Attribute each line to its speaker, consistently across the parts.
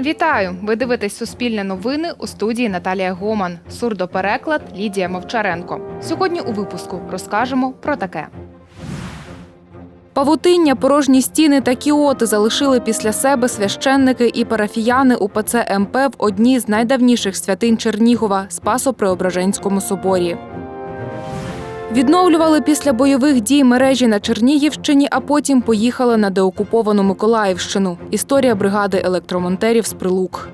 Speaker 1: Вітаю! Ви дивитесь Суспільне новини у студії Наталія Гоман. Сурдопереклад Лідія Мовчаренко. Сьогодні у випуску розкажемо про таке. Павутиння, порожні стіни та кіоти залишили після себе священники і парафіяни УПЦ МП в одній з найдавніших святинь Чернігова Спасо-Преображенському соборі. Відновлювали після бойових дій мережі на Чернігівщині, а потім поїхали на деокуповану Миколаївщину. Історія бригади електромонтерів з Прилук.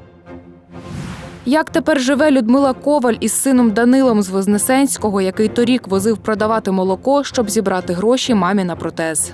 Speaker 1: Як тепер живе Людмила Коваль із сином Данилом з Вознесенського, який торік возив продавати молоко, щоб зібрати гроші мамі на протез.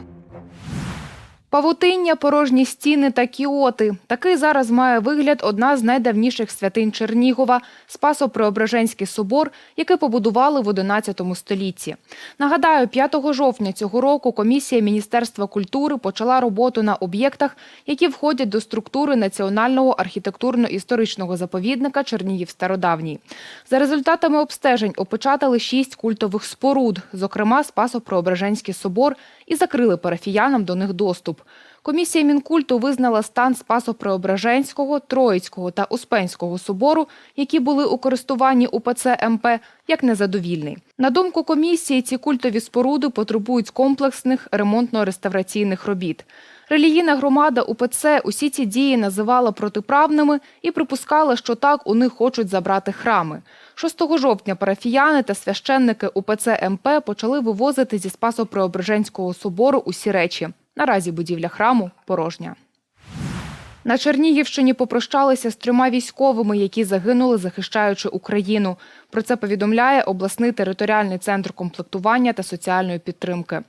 Speaker 1: Павутиння, порожні стіни та кіоти. Такий зараз має вигляд одна з найдавніших святинь Чернігова – Спасо-Преображенський собор, який побудували в XI столітті. Нагадаю, 5 жовтня цього року комісія Міністерства культури почала роботу на об'єктах, які входять до структури Національного архітектурно-історичного заповідника Чернігів Стародавній. За результатами обстежень опечатали шість культових споруд, зокрема Спасо-Преображенський собор, і закрили парафіянам до них доступ. Комісія Мінкульту визнала стан Спасо-Преображенського, Троїцького та Успенського собору, які були у користуванні УПЦ МП, як незадовільний. На думку комісії, ці культові споруди потребують комплексних ремонтно-реставраційних робіт. Релігійна громада УПЦ усі ці дії називала протиправними і припускала, що так у них хочуть забрати храми. 6 жовтня парафіяни та священники УПЦ МП почали вивозити зі Спасо-Преображенського собору усі речі. Наразі будівля храму порожня. На Чернігівщині попрощалися з трьома військовими, які загинули, захищаючи Україну. Про це повідомляє обласний територіальний центр комплектування та соціальної підтримки.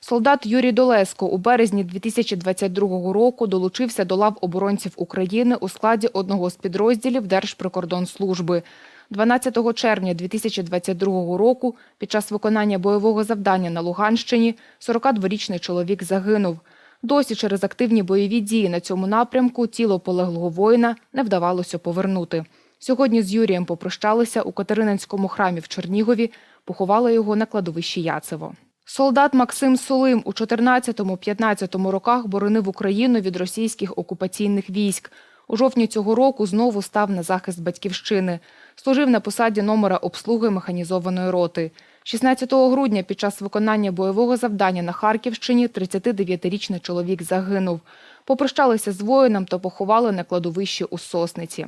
Speaker 1: Солдат Юрій Долеско у березні 2022 року долучився до лав оборонців України у складі одного з підрозділів Держприкордонслужби. 12 червня 2022 року під час виконання бойового завдання на Луганщині 42-річний чоловік загинув. Досі через активні бойові дії на цьому напрямку тіло полеглого воїна не вдавалося повернути. Сьогодні з Юрієм попрощалися у Катерининському храмі в Чернігові, поховали його на кладовищі Яцево. Солдат Максим Сулим у 14-15 роках боронив Україну від російських окупаційних військ. У жовтні цього року знову став на захист батьківщини. Служив на посаді номера обслуги механізованої роти. 16 грудня під час виконання бойового завдання на Харківщині 39-річний чоловік загинув. Попрощалися з воїном та поховали на кладовищі у Сосниці.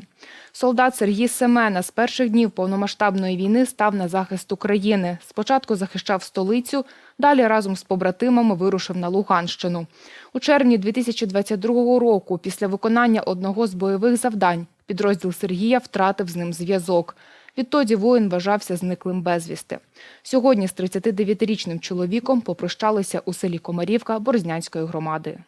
Speaker 1: Солдат Сергій Семена з перших днів повномасштабної війни став на захист України. Спочатку захищав столицю, далі разом з побратимами вирушив на Луганщину. У червні 2022 року, після виконання одного з бойових завдань, підрозділ Сергія втратив з ним зв'язок. Відтоді воїн вважався зниклим безвісти. Сьогодні з 39-річним чоловіком попрощалися у селі Комарівка Борзнянської громади.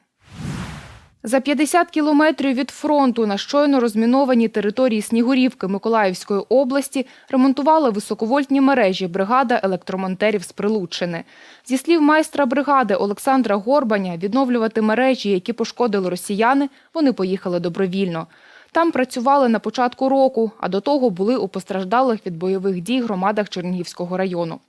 Speaker 1: За 50 кілометрів від фронту на щойно розмінованій території Снігурівки Миколаївської області ремонтували високовольтні мережі бригада електромонтерів з Прилуччини. Зі слів майстра бригади Олександра Горбаня, відновлювати мережі, які пошкодили росіяни, вони поїхали добровільно. Там працювали на початку року, а до того були у постраждалих від бойових дій громадах Чернігівського району.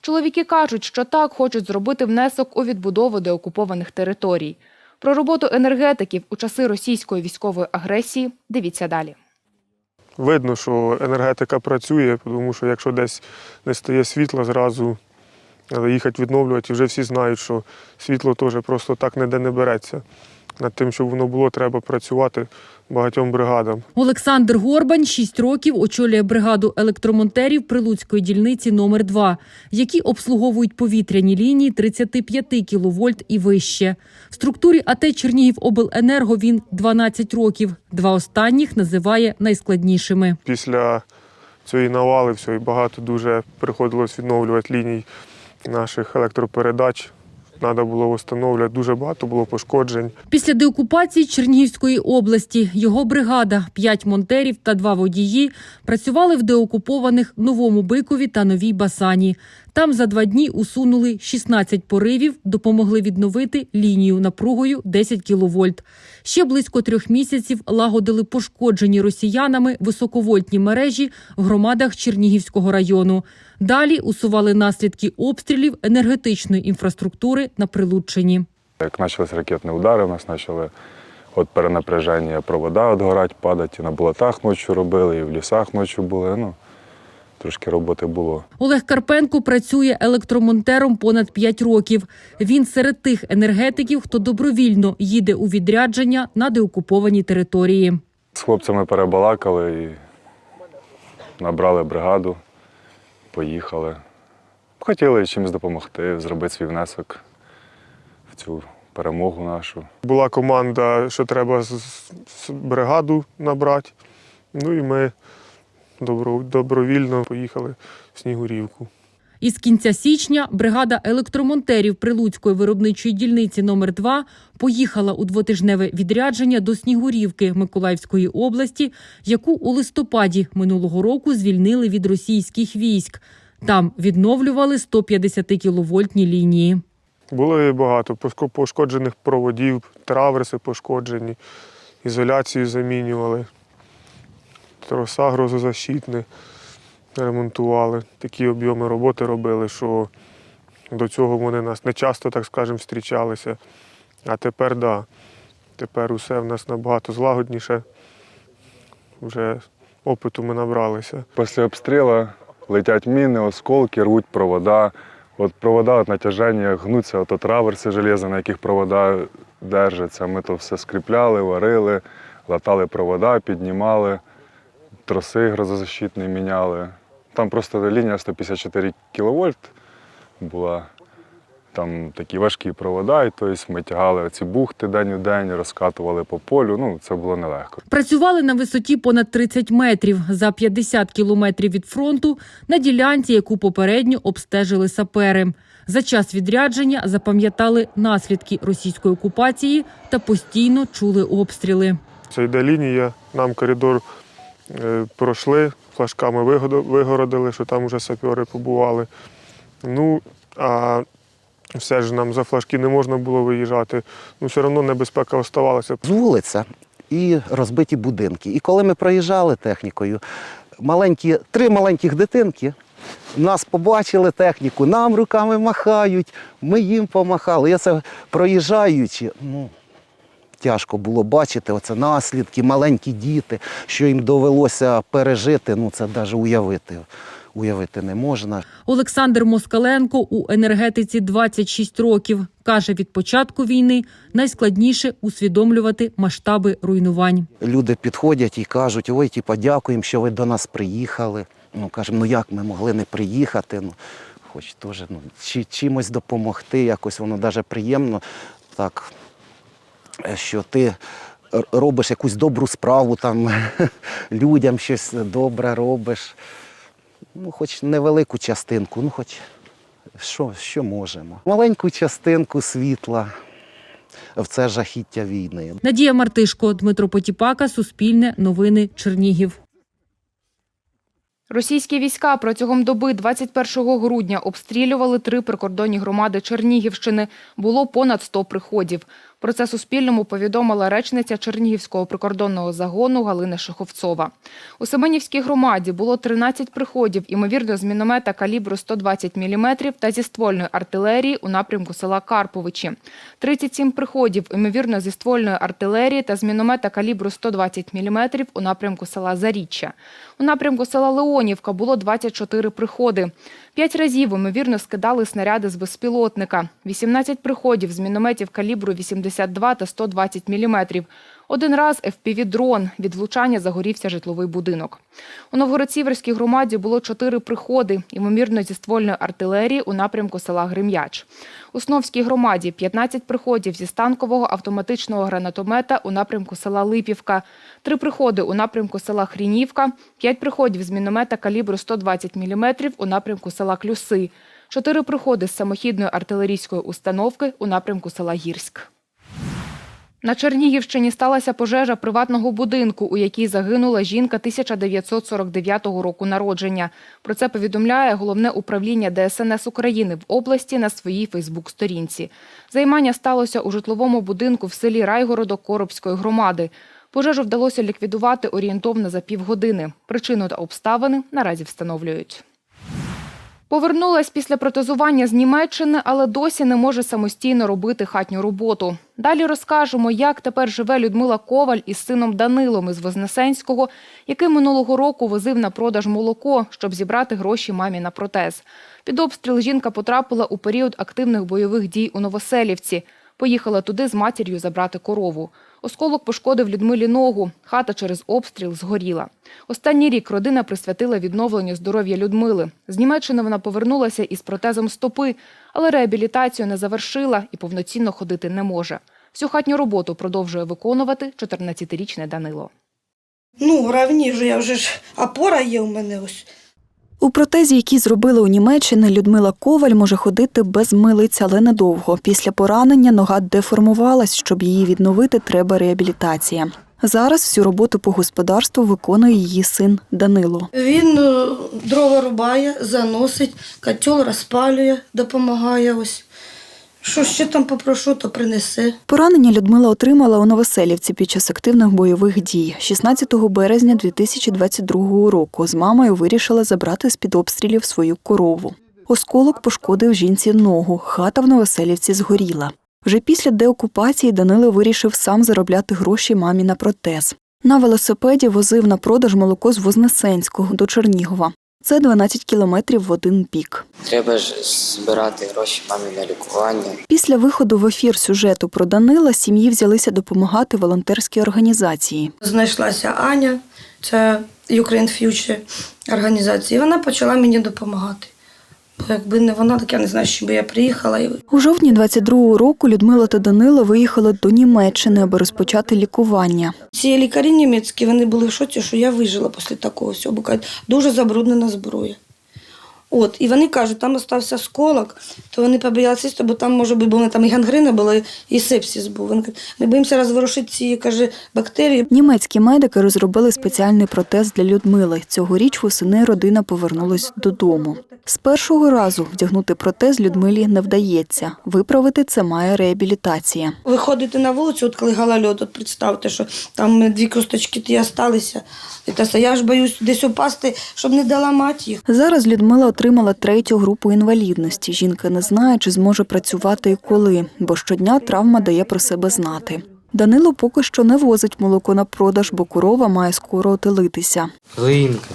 Speaker 1: Чоловіки кажуть, що так хочуть зробити внесок у відбудову деокупованих територій. Про роботу енергетиків у часи російської військової агресії дивіться далі.
Speaker 2: Видно, що енергетика працює, тому що якщо десь не стає світла, зразу їхати відновлювати. І вже всі знають, що світло теж просто так ніде не береться. Над тим, щоб воно було, треба працювати багатьом бригадам.
Speaker 3: Олександр Горбань 6 років очолює бригаду електромонтерів Прилуцької дільниці номер 2 які обслуговують повітряні лінії 35 кВт і вище. В структурі АТ Чернігівобленерго він 12 років. Два останніх називає найскладнішими.
Speaker 2: Після цієї навали всього багато дуже приходилось відновлювати ліній наших електропередач. Треба було встановлювати, дуже багато було пошкоджень.
Speaker 3: Після деокупації Чернігівської області його бригада, п'ять монтерів та два водії працювали в деокупованих Новому Бикові та Новій Басані. Там за два дні усунули 16 поривів, допомогли відновити лінію напругою 10 кВт. Ще близько трьох місяців лагодили пошкоджені росіянами високовольтні мережі в громадах Чернігівського району. Далі усували наслідки обстрілів енергетичної інфраструктури на Прилуччині.
Speaker 4: Як почалися ракетні удари, у нас почали От перенапряження провода от горать, падать, і на болотах ночі робили, і в лісах ночі були. Ну, трошки роботи було.
Speaker 3: Олег Карпенко працює електромонтером понад 5 років. Він серед тих енергетиків, хто добровільно їде у відрядження на деокуповані території.
Speaker 4: З хлопцями перебалакали і набрали бригаду, поїхали. Хотіли чимось допомогти, зробити свій внесок в цю перемогу нашу.
Speaker 2: Була команда, що треба бригаду набрати. Ну і ми добровільно поїхали в Снігурівку.
Speaker 3: Із кінця січня бригада електромонтерів Прилуцької виробничої дільниці номер 2 поїхала у двотижневе відрядження до Снігурівки Миколаївської області, яку у листопаді минулого року звільнили від російських військ. Там відновлювали 150 кіловольтні лінії.
Speaker 2: Було багато пошкоджених проводів, траверси пошкоджені, ізоляцію замінювали, троса грозозащитні ремонтували. Такі об'єми роботи робили, що до цього вони нас не часто, так скажемо, зустрічалися. А тепер так. Да. Тепер усе в нас набагато злагодніше. Вже опиту ми набралися.
Speaker 4: Після обстрілу летять міни, осколки, рвуть провода. От провода от натяження гнуться, от, от раверси железа, на яких провода держаться. Ми то все скріпляли, варили, латали провода, піднімали, троси грозозащитні міняли. Там просто лінія 154 кВт була. Там такі важкі провода, і тобто ми тягали ці бухти день у день, розкатували по полю. Ну, це було нелегко.
Speaker 3: Працювали на висоті понад 30 метрів за 50 кілометрів від фронту на ділянці, яку попередньо обстежили сапери. За час відрядження запам'ятали наслідки російської окупації та постійно чули обстріли.
Speaker 2: Це йде лінія, нам коридор е, пройшли, флажками вигородили, що там вже сапери побували. Ну, а все ж нам за флажки не можна було виїжджати. Ну, все одно небезпека оставалася.
Speaker 5: вулиця і розбиті будинки. І коли ми проїжджали технікою, маленькі, три маленьких дитинки нас побачили техніку, нам руками махають, ми їм помахали. Я це проїжджаючи, ну, тяжко було бачити оце наслідки, маленькі діти, що їм довелося пережити, ну це навіть уявити, уявити не можна.
Speaker 3: Олександр Москаленко у енергетиці 26 років. Каже, від початку війни найскладніше усвідомлювати масштаби руйнувань.
Speaker 5: Люди підходять і кажуть, ой, типа, дякуємо, що ви до нас приїхали. Ну, кажемо, ну як ми могли не приїхати? Ну, хоч теж ну, чи, чимось допомогти, якось воно навіть приємно, так, що ти робиш якусь добру справу, там, людям щось добре робиш. Ну, хоч невелику частинку, ну хоч що, що можемо. Маленьку частинку світла в це жахіття війни.
Speaker 3: Надія Мартишко, Дмитро Потіпака, Суспільне, Новини, Чернігів.
Speaker 1: Російські війська протягом доби 21 грудня обстрілювали три прикордонні громади Чернігівщини. Було понад 100 приходів. Про це Суспільному повідомила речниця Чернігівського прикордонного загону Галина Шиховцова. У Семенівській громаді було 13 приходів, ймовірно, з міномета калібру 120 мм та зі ствольної артилерії у напрямку села Карповичі. 37 приходів, ймовірно, зі ствольної артилерії та з міномета калібру 120 мм у напрямку села Заріччя. У напрямку села Леонівка було 24 приходи. П'ять разів, ймовірно, скидали снаряди з безпілотника. 18 приходів з мінометів калібру 82 та 120 мм. Один раз FPV-дрон. Від влучання загорівся житловий будинок. У Новгород-Сіверській громаді було чотири приходи, ймовірно, зі ствольної артилерії у напрямку села Грим'яч. У Сновській громаді 15 приходів зі станкового автоматичного гранатомета у напрямку села Липівка, три приходи у напрямку села Хрінівка, п'ять приходів з міномета калібру 120 мм у напрямку села Клюси, чотири приходи з самохідної артилерійської установки у напрямку села Гірськ. На Чернігівщині сталася пожежа приватного будинку, у якій загинула жінка 1949 року народження. Про це повідомляє головне управління ДСНС України в області на своїй Фейсбук-сторінці. Займання сталося у житловому будинку в селі Райгородок Коробської громади. Пожежу вдалося ліквідувати орієнтовно за півгодини. Причину та обставини наразі встановлюють. Повернулась після протезування з Німеччини, але досі не може самостійно робити хатню роботу. Далі розкажемо, як тепер живе Людмила Коваль із сином Данилом із Вознесенського, який минулого року возив на продаж молоко, щоб зібрати гроші мамі на протез. Під обстріл жінка потрапила у період активних бойових дій у Новоселівці. Поїхала туди з матір'ю забрати корову. Осколок пошкодив Людмилі ногу. Хата через обстріл згоріла. Останній рік родина присвятила відновленню здоров'я Людмили. З Німеччини вона повернулася із протезом стопи, але реабілітацію не завершила і повноцінно ходити не може. Всю хатню роботу продовжує виконувати 14-річний Данило.
Speaker 6: Ну, гравні вже я вже ж опора є у мене ось.
Speaker 7: У протезі, які зробили у Німеччині, Людмила Коваль може ходити без милиць, але недовго. Після поранення нога деформувалась. Щоб її відновити, треба реабілітація. Зараз всю роботу по господарству виконує її син Данило.
Speaker 6: Він е, дрова рубає, заносить, котел розпалює, допомагає ось. Що ще там попрошу, то принесе.
Speaker 7: Поранення Людмила отримала у Новоселівці під час активних бойових дій. 16 березня 2022 року з мамою вирішила забрати з-під обстрілів свою корову. Осколок пошкодив жінці ногу. Хата в Новоселівці згоріла. Вже після деокупації Данило вирішив сам заробляти гроші мамі на протез. На велосипеді возив на продаж молоко з Вознесенського до Чернігова. Це 12 кілометрів в один бік.
Speaker 8: Треба ж збирати гроші мамі на лікування.
Speaker 7: Після виходу в ефір сюжету про Данила сім'ї взялися допомагати волонтерській організації.
Speaker 6: Знайшлася Аня, це Ukraine Future організація, і вона почала мені допомагати. Бо якби не вона, так я не знаю, що би я приїхала.
Speaker 7: У жовтні 22-го року Людмила та Данило виїхали до Німеччини, аби розпочати лікування.
Speaker 6: Ці лікарі німецькі вони були в шоці, що я вижила після такого всього, бо кажуть, дуже забруднена зброя. От, і вони кажуть, там остався сколок, то вони побоялися, їсти, бо там може бути, бо вони там і гангрина була, і сепсис був. Вони кажуть, ми боїмося розворушити ці каже, бактерії.
Speaker 7: Німецькі медики розробили спеціальний протез для Людмили. Цьогоріч восени родина повернулась додому. З першого разу вдягнути протез Людмилі не вдається. Виправити це має реабілітація.
Speaker 6: Виходити на вулицю, от коли голольот, от представте, що там дві косточки ті осталися. І та я ж боюсь десь упасти, щоб не доламати їх.
Speaker 7: Зараз Людмила отримала третю групу інвалідності. Жінка не знає, чи зможе працювати і коли, бо щодня травма дає про себе знати. Данило поки що не возить молоко на продаж, бо корова має скоро отелитися.
Speaker 8: Глинка.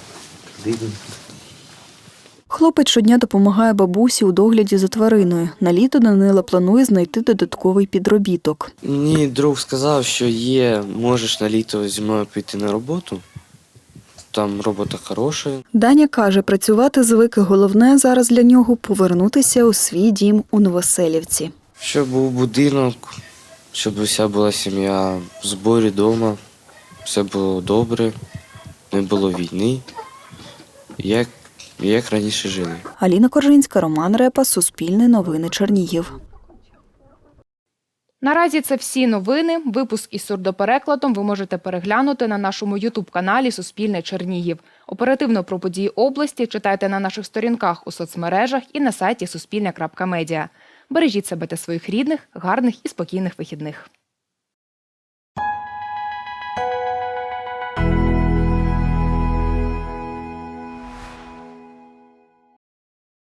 Speaker 7: Хлопець щодня допомагає бабусі у догляді за твариною. На літо Данила планує знайти додатковий підробіток.
Speaker 9: Мені друг сказав, що є, можеш на літо зі мною піти на роботу. Там робота хороша.
Speaker 7: Даня каже, працювати звик. і Головне зараз для нього повернутися у свій дім у Новоселівці.
Speaker 9: Щоб був будинок, щоб уся була сім'я в зборі вдома, все було добре, не було війни. Як, як раніше жили.
Speaker 7: Аліна Коржинська, Роман Репа, Суспільне новини Чернігів.
Speaker 1: Наразі це всі новини. Випуск із сурдоперекладом ви можете переглянути на нашому ютуб-каналі Суспільне Чернігів. Оперативно про події області читайте на наших сторінках у соцмережах і на сайті Суспільне.Медіа. Бережіть себе та своїх рідних, гарних і спокійних вихідних.